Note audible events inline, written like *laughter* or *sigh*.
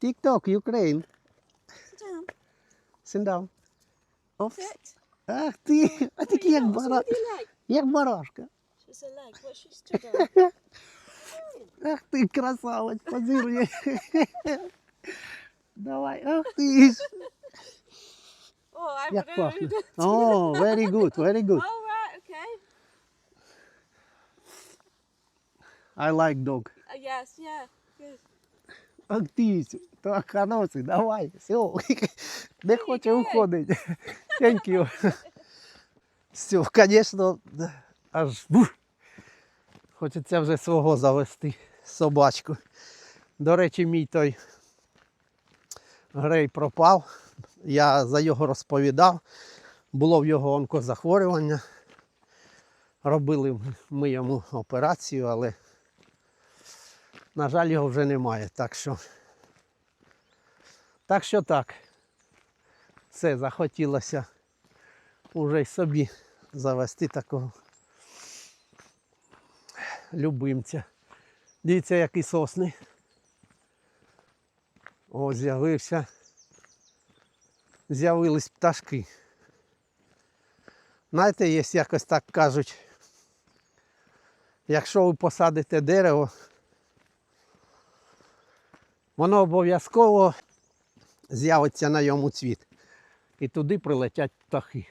TikTok, Ukraine. Sit down. Sit down. Оп. Sit. Ах ти, *laughs* а такі як What's wrong бара... with your leg? як барашка. What's her leg? What's she stood *laughs* on? Ах ти, красавець, позирує. Давай, ах ти ж. *laughs* Oh, I'm Як rude. пахне. О, very good, very good. Oh, right, okay. I like dog. Uh, yes, yeah. Good. Ж, так, хороший, давай, все. *laughs* Не хоче уходити. *laughs* Thank you. *laughs* Все, звісно, аж бух. Хочеться вже свого завести собачку. До речі, мій той грей пропав. Я за його розповідав. Було в його онкозахворювання. Робили ми йому операцію, але, на жаль, його вже немає. Так що, так що так. Все, захотілося уже й собі завести такого любимця. Дивіться, який сосни. О, з'явився. З'явились пташки. Знаєте, є якось так кажуть, якщо ви посадите дерево, воно обов'язково з'явиться на йому цвіт. І туди прилетять птахи.